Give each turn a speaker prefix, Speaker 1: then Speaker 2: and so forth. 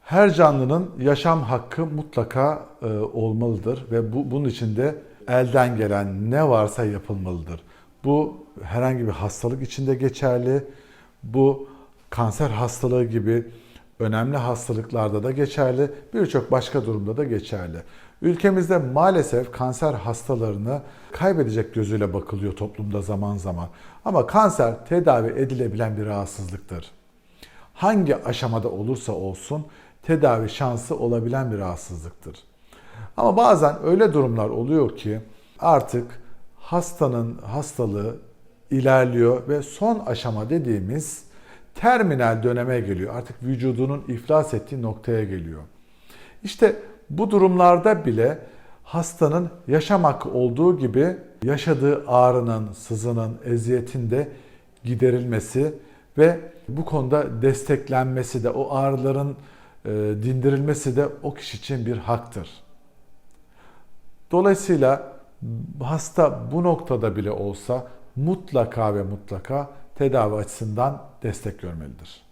Speaker 1: Her canlının yaşam hakkı mutlaka e, olmalıdır ve bu bunun için de elden gelen ne varsa yapılmalıdır. Bu herhangi bir hastalık içinde geçerli. Bu kanser hastalığı gibi önemli hastalıklarda da geçerli. Birçok başka durumda da geçerli. Ülkemizde maalesef kanser hastalarını kaybedecek gözüyle bakılıyor toplumda zaman zaman. Ama kanser tedavi edilebilen bir rahatsızlıktır hangi aşamada olursa olsun tedavi şansı olabilen bir rahatsızlıktır. Ama bazen öyle durumlar oluyor ki artık hastanın hastalığı ilerliyor ve son aşama dediğimiz terminal döneme geliyor. Artık vücudunun iflas ettiği noktaya geliyor. İşte bu durumlarda bile hastanın yaşam hakkı olduğu gibi yaşadığı ağrının, sızının, eziyetin de giderilmesi ve bu konuda desteklenmesi de o ağrıların e, dindirilmesi de o kişi için bir haktır. Dolayısıyla hasta bu noktada bile olsa mutlaka ve mutlaka tedavi açısından destek görmelidir.